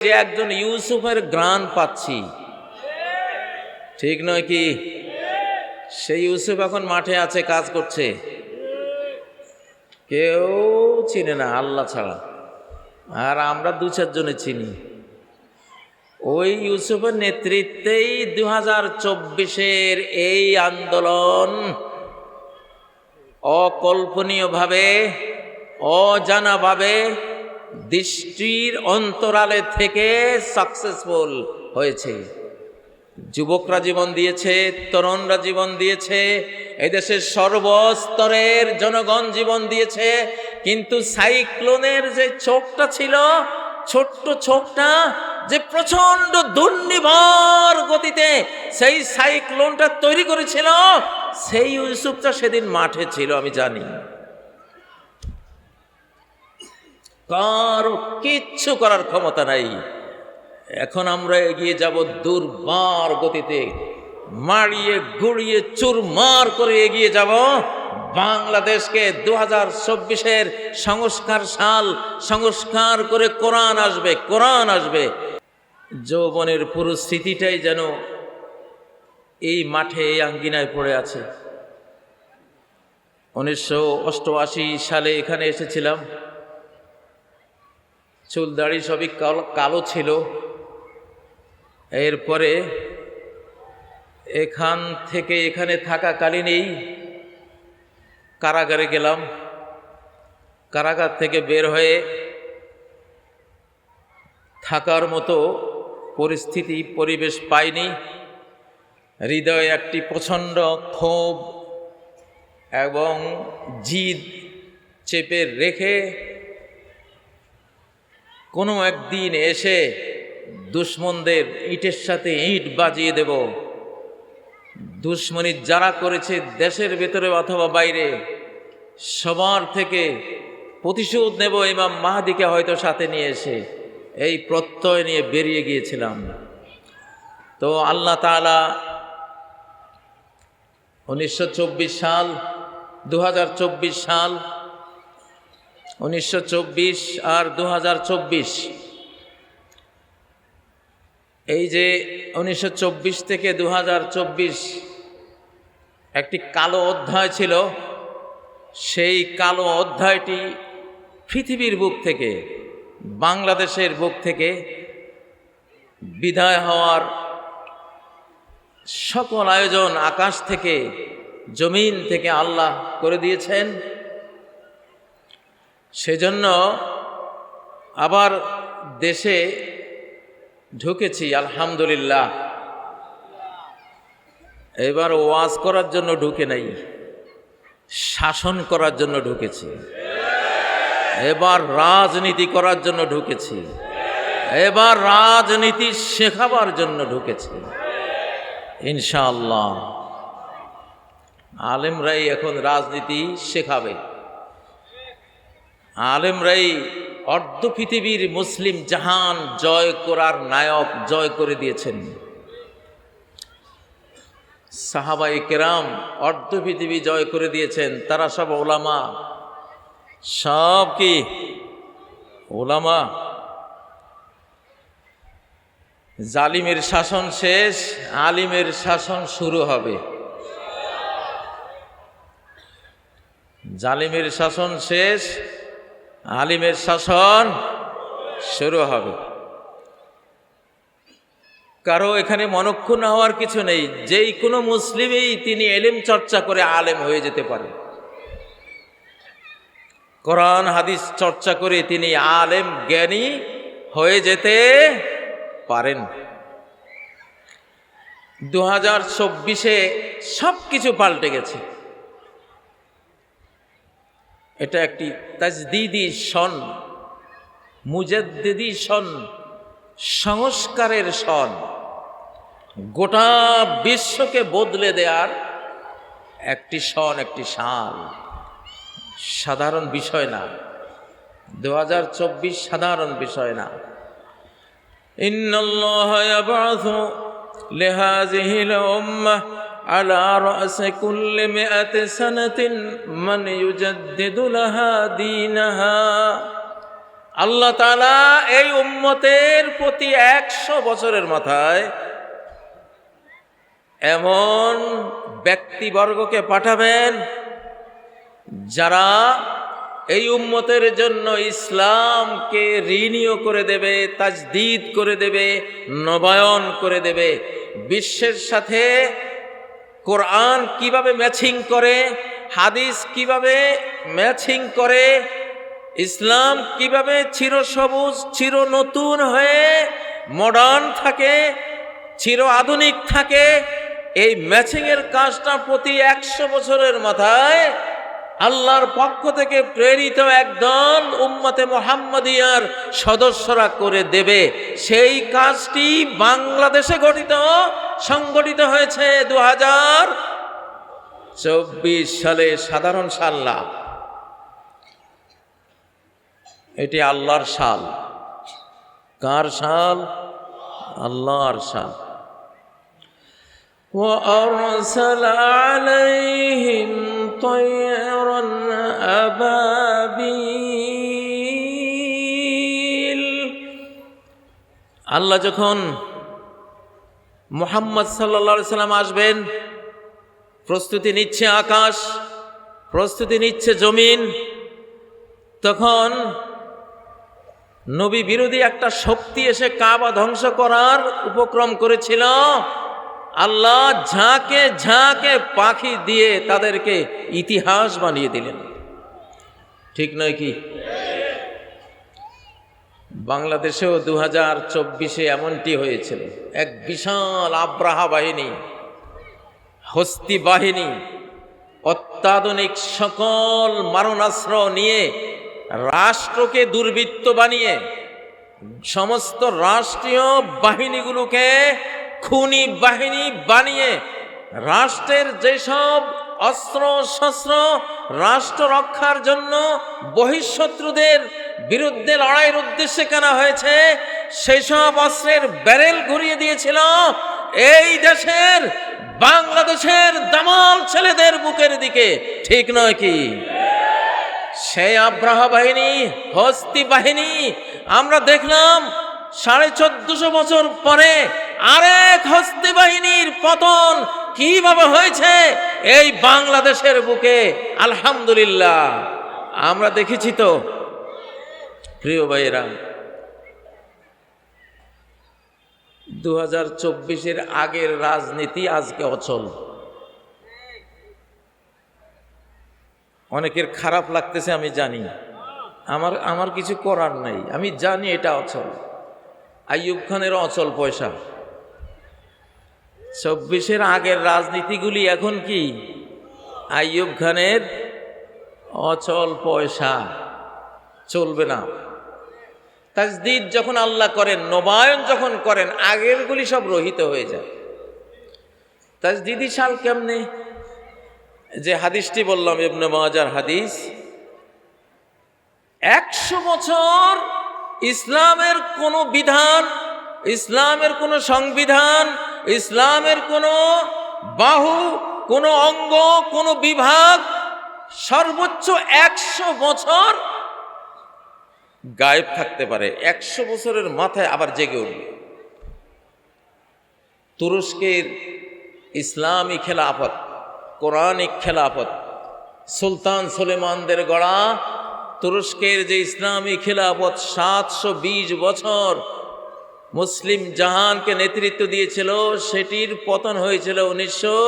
যে একজন ইউসুফের গ্রান পাচ্ছি। ঠিক নয় কি? সেই ইউসুফ এখন মাঠে আছে, কাজ করছে। কেউ চিনে না, আল্লাহ ছাড়া। আর আমরা দু চারজনে চিনি। ওই ইউসুফের নেতৃত্বেই দু হাজার চব্বিশের এই আন্দোলন অকল্পনীয়ভাবে, অজানাভাবে দৃষ্টির অন্তরালে থেকে সাকসেসফুল হয়েছে। যুবকরা জীবন দিয়েছে, তরুণরা জীবন দিয়েছে, এদেশের সর্বস্তরের জনগণ জীবন দিয়েছে, কিন্তু সাইক্লোনের যে চোখটা ছিল, ছোট্ট চোখটা যে প্রচণ্ড দুর্নিবার গতিতে সেই সাইক্লোনটা তৈরি করেছিল, সেই ইউসুফটা সেদিন মাঠে ছিল, আমি জানি। কারও কিচ্ছু করার ক্ষমতা নাই। এখন আমরা এগিয়ে যাব দুর্বার গতিতে। মারিয়ে, গুড়িয়ে, চুরমার করে এগিয়ে যাব। বাংলাদেশকে দু হাজার চব্বিশের সংস্কার সাল, সংস্কার করে কোরআন আসবে কোরআন আসবে। যৌবনের পুরো স্মৃতিটাই যেন এই মাঠে, এই আঙ্গিনায় পড়ে আছে। উনিশশো অষ্টআশি সালে এখানে এসেছিলাম। চুল দাড়ি সবই কালো ছিল। এরপরে এখান থেকে এখানে থাকাকালীনই কারাগারে গেলাম। কারাগার থেকে বের হয়ে থাকার মতো পরিস্থিতি, পরিবেশ পাইনি। হৃদয়ে একটি প্রচণ্ড ক্ষোভ এবং জিদ চেপে রেখে কোনো একদিন এসে দুশ্মনদের ইটের সাথে ইট বাজিয়ে দেব। দুশ্মনী যারা করেছে দেশের ভেতরে অথবা বাইরে, সবার থেকে প্রতিশোধ নেব ইমাম মাহাদিকে হয়তো সাথে নিয়ে এসে। এই প্রত্যয় নিয়ে বেরিয়ে গিয়েছিলাম। তো আল্লাহ তালা উনিশশো চব্বিশ সাল দু হাজার চব্বিশ সাল উনিশশো চব্বিশ আর দু হাজার চব্বিশ। এই যে উনিশশো চব্বিশ থেকে দু হাজার চব্বিশ একটি কালো অধ্যায় ছিল, সেই কালো অধ্যায়টি পৃথিবীর বুক থেকে, বাংলাদেশের বুক থেকে বিদায় হওয়ার সকল আয়োজন আকাশ থেকে, জমিন থেকে আল্লাহ করে দিয়েছেন। সেজন্য আবার দেশে ঢুকেছি, আলহামদুলিল্লাহ। এবার ওয়াজ করার জন্য ঢুকে নাই, শাসন করার জন্য ঢুকেছি। এবার রাজনীতি করার জন্য ঢুকেছি। এবার রাজনীতি শেখাবার জন্য ঢুকেছি। ইনশাআল্লাহ। আলেমরাই এখন রাজনীতি শেখাবে। আলেমরাই অর্ধ পৃথিবীর মুসলিম জাহান জয় করার নায়ক জয় করে দিয়েছেন। সাহাবাই কেরাম অর্ধ পৃথিবী জয় করে দিয়েছেন। তারা সব ওলামা। সব কি? ওলামা। জালিমের শাসন শেষ, আলিমের শাসন শুরু হবে। জালিমের শাসন শেষ আলিমের শাসন শুরু হবে। কারও এখানে মনক্ষুণ হওয়ার কিছু নেই। যেই কোনো মুসলিমেই তিনি এলেম চর্চা করে আলেম হয়ে যেতে পারে। কোরআন, হাদিস চর্চা করে তিনি আলেম, জ্ঞানী হয়ে যেতে পারেন। দু হাজার চব্বিশে সব কিছু পাল্টে গেছে। এটা একটি তাজদিদি সন, মুজাদ্দিদি সন, সংস্কারের সন। গোটা বিশ্বকে বদলে দেওয়ার একটি সন, একটি সাল। সাধারণ বিষয় না। দু হাজার চব্বিশ সাধারণ বিষয় না। ইন্নআল্লাহ ইয়াবআথু লিহাযিহি উম্মাহ على رأس كل مئة سنة من يجدد لها دينها আল্লাহ তালা এই উম্মতের প্রতি একশো বছরের মাথায় এমন ব্যক্তিবর্গকে পাঠাবেন যারা এই উম্মতের জন্য ইসলামকে ঋণীয় করে দেবে তাজদিদ করে দেবে নবায়ন করে দেবে বিশ্বের সাথে কোরআন কীভাবে ম্যাচিং করে, হাদিস কীভাবে ম্যাচিং করে, ইসলাম কীভাবে চিরসবুজ চির নতুন হয়ে মডার্ন থাকে, চির আধুনিক থাকে, এই ম্যাচিংয়ের কাজটা প্রতি একশো বছরের মাথায় আল্লাহর পক্ষ থেকে প্রেরিত একদল উম্মতে মোহাম্মদিয়ার সদস্যরা করে দেবে সেই কাজটি বাংলাদেশে গঠিত সংগঠিত হয়েছে দু হাজার চব্বিশ সালে সাধারণ সাল্লা এটি আল্লাহর সাল কার সাল আল্লাহর সাল وأرسل عليهم طيرا أبابيل আল্লাহ যখন মোহাম্মদ সাল্লা সাল্লাম আসবেন প্রস্তুতি নিচ্ছে আকাশ প্রস্তুতি নিচ্ছে জমিন তখন নবী বিরোধী একটা শক্তি এসে কাবা ধ্বংস করার উপক্রম করেছিল আল্লাহ ঝাঁকে ঝাঁকে পাখি দিয়ে তাদেরকে ইতিহাস বানিয়ে দিলেন। ঠিক নয় কি? বাংলাদেশেও দু হাজার চব্বিশে এমনটি হয়েছিল এক বিশাল আব্রাহা বাহিনী, হস্তি বাহিনী, অত্যাধুনিক সকল মারণাস্ত্র নিয়ে রাষ্ট্রকে দুর্বৃত্ত বানিয়ে সমস্ত রাষ্ট্রীয় বাহিনীগুলোকে খুনি বাহিনী বানিয়ে রাষ্ট্রের যেসব অস্ত্র শস্ত্র রাষ্ট্র রক্ষার জন্য বহিঃশত্রুদের বিরুদ্ধে লড়াইয়ের উদ্দেশ্যে কেনা হয়েছে, সেসব অস্ত্রের ব্যারেল ঘুরিয়ে দিয়েছিল। এই দেশের, বাংলাদেশের দামাল ছেলেদের বুকের দিকে। ঠিক নয় কি? সেই আব্রাহা বাহিনী, হস্তি বাহিনী, আমরা দেখলাম সাড়ে চোদ্দশো বছর পরে আরেক হস্তি বাহিনীর পতন কীভাবে হয়েছে? এই বাংলাদেশের বুকে, আলহামদুলিল্লাহ। আমরা দেখেছি তো, প্রিয় ভাইয়েরা দু হাজার চব্বিশের আগের রাজনীতি আজকে অচল। অনেকের খারাপ লাগতেছে, আমি জানি। আমার আমার কিছু করার নাই। আমি জানি এটা অচল। আইয়ুব খানের অচল পয়সা। চব্বিশের আগের রাজনীতিগুলি এখন কি? আইয়ুব খানের অচল পয়সা। চলবে না। তাজদিদ যখন আল্লাহ করেন, নবায়ন যখন করেন, আগেরগুলি সব রহিত হয়ে যায়। তাজদিদি সাল কেমনে? যে হাদিসটি বললাম, ইবনে মাজার হাদিস, একশো বছর ইসলামের কোনো বিধান, ইসলামের কোনো সংবিধান, ইসলামের কোনো বাহু, কোনো অঙ্গ, কোনো বিভাগ সর্বোচ্চ একশো বছর গায়েব থাকতে পারে। একশো বছরের মাথায় আবার জেগে উঠবে। তুরস্কের ইসলামী খেলাফত, কোরআনিক খেলাফত, সুলতান সুলেমানদের গড়া তুরস্কের যে ইসলামী খেলাফত সাতশো বিশ বছর মুসলিম জাহানকে নেতৃত্ব দিয়েছিল, সেটির পতন হয়েছিল উনিশশো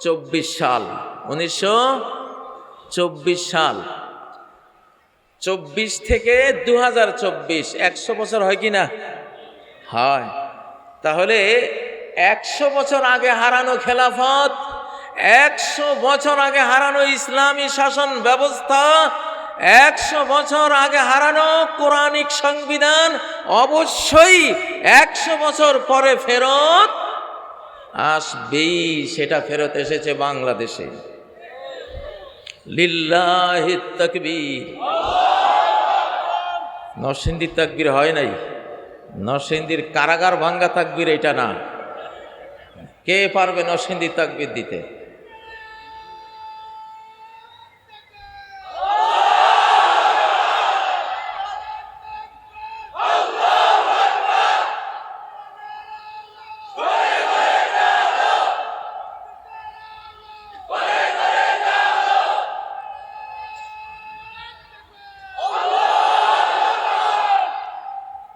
চব্বিশ সাল। উনিশশো চব্বিশ সাল। চব্বিশ থেকে দু হাজার চব্বিশ, একশো বছর হয় কি না? হয়। তাহলে একশো বছর আগে হারানো খেলাফত, একশো বছর আগে হারানো ইসলামী শাসন ব্যবস্থা একশো বছর আগে হারানো কোরআনিক সংবিধান অবশ্যই একশো বছর পরে ফেরত আসবেই, সেটা ফেরত এসেছে বাংলাদেশে। লিল্লাহি তকবীর। নরসিংদীর তাকবীর হয় নাই। নরসিংদীর কারাগার ভাঙ্গা তাকবীর এটা না। কে পারবে নরসিংদীর তাকবীর দিতে?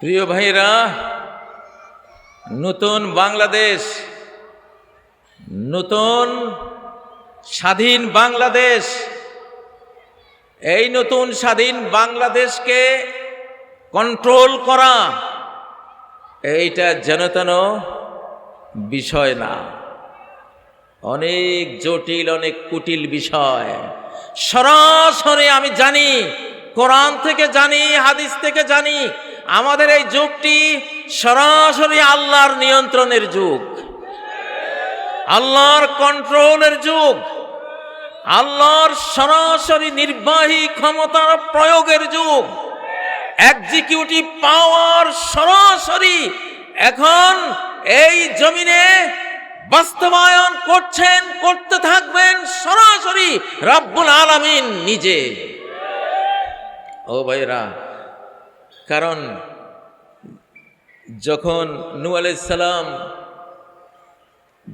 প্রিয় ভাইরা নতুন বাংলাদেশ, নতুন স্বাধীন বাংলাদেশ। এই নতুন স্বাধীন বাংলাদেশকে কন্ট্রোল করা, এইটা যেন তেন বিষয় না। অনেক জটিল, অনেক কুটিল বিষয়। সরাসরি আমি জানি, কোরআন থেকে জানি, হাদিস থেকে জানি আমাদের এই যুগটি সরাসরি আল্লাহর নিয়ন্ত্রণের যুগ। আল্লাহর কন্ট্রোলের যুগ। আল্লাহর সরাসরি নির্বাহী ক্ষমতার প্রয়োগের যুগ। এক্সিকিউটিভ পাওয়ার সরাসরি এখন এই জমিনে বাস্তবায়ন করছেন, করতে থাকবেন সরাসরি রাব্বুল আলামিন নিজে। ও ভাইরা কারণ যখন নু আলাইসালাম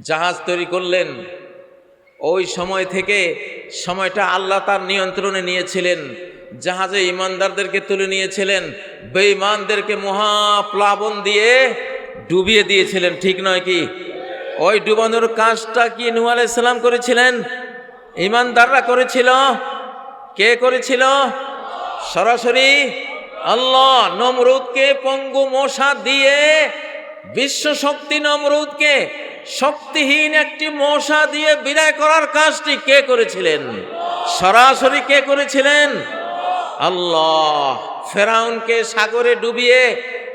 জাহাজ তৈরি করলেন, ওই সময় থেকে সময়টা আল্লাহ তার নিয়ন্ত্রণে নিয়েছিলেন। জাহাজে ইমানদারদেরকে তুলে নিয়েছিলেন, বেঈমানদেরকে মহাপ্লাবন দিয়ে ডুবিয়ে দিয়েছিলেন, ঠিক নয় কি? ওই ডুবানোর কাজটা কি নূ আলাইসাল্লাম করেছিলেন? ইমানদাররা করেছিল? কে করেছিল? সরাসরি আল্লাহ নমরুদকে পঙ্গু মশা দিয়ে বিশ্ব শক্তি নমরুদকে শক্তিহীন একটি মশা দিয়ে বিদায় করার কাজটি কে করেছিলেন? সরাসরি কে করেছিলেন? আল্লাহ। ফেরাউনকে সাগরে ডুবিয়ে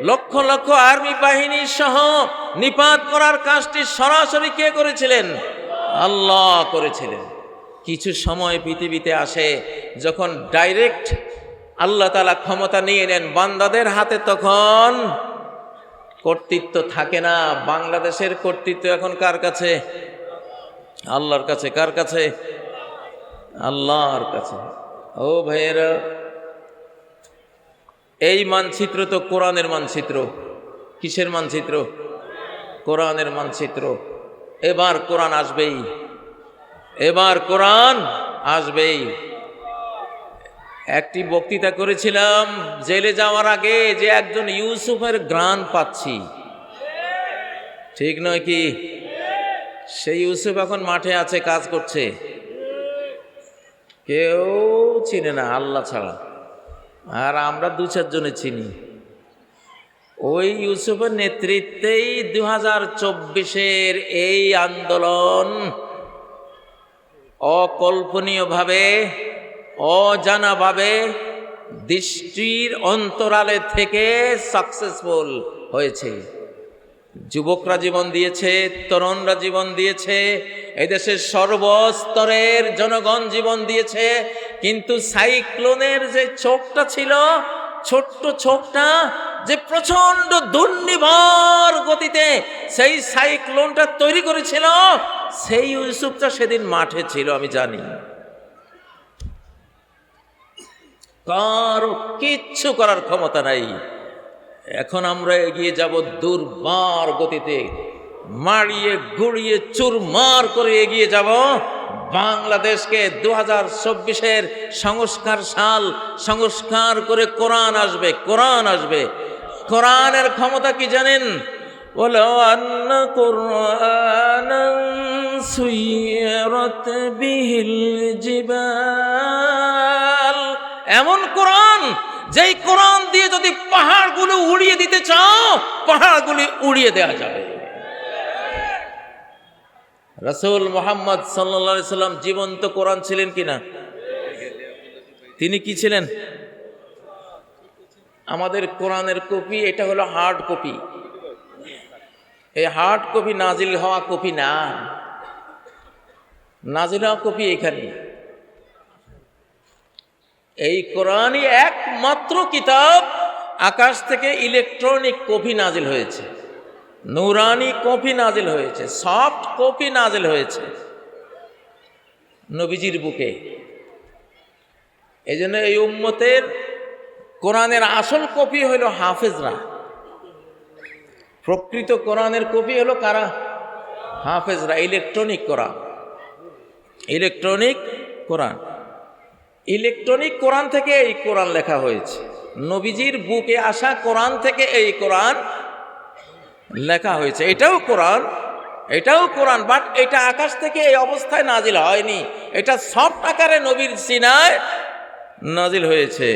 লক্ষ লক্ষ আর্মি বাহিনী সহ নিপাত করার কাজটি সরাসরি কে করেছিলেন? আল্লাহ করেছিলেন। কিছু সময় পৃথিবীতে আসে, যখন ডাইরেক্ট আল্লাহ তালা ক্ষমতা নিয়ে নেন বান্দাদের হাতে তখন। কর্তৃত্ব থাকে না। বাংলাদেশের কর্তৃত্ব এখন কার কাছে? আল্লাহর কাছে। কার কাছে? আল্লাহর কাছে। ও ভাইয়েরা, এই মানচিত্র তো কোরআনের মানচিত্র। কিসের মানচিত্র? কোরআনের মানচিত্র। এবার কোরআন আসবেই। এবার কোরআন আসবেই। একটি বক্তৃতা করেছিলাম, জেলে যাওয়ার আগে যে একজন ইউসুফের গ্রান পাচ্ছি। ঠিক নয় কি? সেই ইউসুফ এখন মাঠে আছে, কাজ করছে। কেউ চিনে না, আল্লাহ ছাড়া। আর আমরা দু চারজনে চিনি। ওই ইউসুফের নেতৃত্বেই দু হাজার চব্বিশের এই আন্দোলন অকল্পনীয়ভাবে অজানাভাবে দৃষ্টির অন্তরালে থেকে সাকসেসফুল হয়েছে। যুবকরা জীবন দিয়েছে, তরুণরা জীবন দিয়েছে, এদেশের সর্বস্তরের জনগণ জীবন দিয়েছে, কিন্তু সাইক্লোনের যে চোখটা ছিল, ছোট্ট চোখটা যে প্রচণ্ড দুর্নিবার গতিতে সেই সাইক্লোনটা তৈরি করেছিল, সেই ইউসুফটা সেদিন মাঠে ছিল, আমি জানি। কারো কিচ্ছু করার ক্ষমতা নাই এখন আমরা এগিয়ে যাব দুর্বার গতিতে মারিয়ে গুড়িয়ে চুরমার করে এগিয়ে যাব বাংলাদেশকে দু হাজার চব্বিশের সংস্কার সাল সংস্কার করে কোরআন আসবে কোরআন আসবে কোরআনের ক্ষমতা কি জানেন ولو أن قرآنا سيرت به الجبال যদি পাহাড়গুলো উড়িয়ে দিতে চাও, পাহাড়গুলি উড়িয়ে দেওয়া যাবে। রসুল মোহাম্মদ সাল্লা সাল্লাম জীবন্ত কোরআন ছিলেন কিনা? তিনি কি ছিলেন? আমাদের কোরআনের কপি, এটা হলো হার্ড কপি এই হার্ড কপি নাজিল হওয়া কপি না। নাজিল হওয়া কপি এখানে। এই কোরআনই একমাত্র কিতাব আকাশ থেকে ইলেকট্রনিক কপি নাজিল হয়েছে। নুরানি কপি নাজিল হয়েছে, সফট কপি নাজিল হয়েছে নবীজির বুকে। এই জন্য এই উম্মতের কোরআনের আসল কপি হইল হাফেজরা। প্রকৃত কোরআনের কপি হলো কারা? হাফেজরা, electronic Quran. Electronic Quran. Electronic Quran থেকে এই কোরআন লেখা হয়েছে। নবীজির বুকে আসা কোরআন থেকে এই কোরআন লেখা হয়েছে। এটাও কোরআন এটাও কোরআন বাট এটা আকাশ থেকে এই অবস্থায় নাজিল হয়নি। এটা সফট আকারে নবীর সিনায় নাজিল হয়েছে।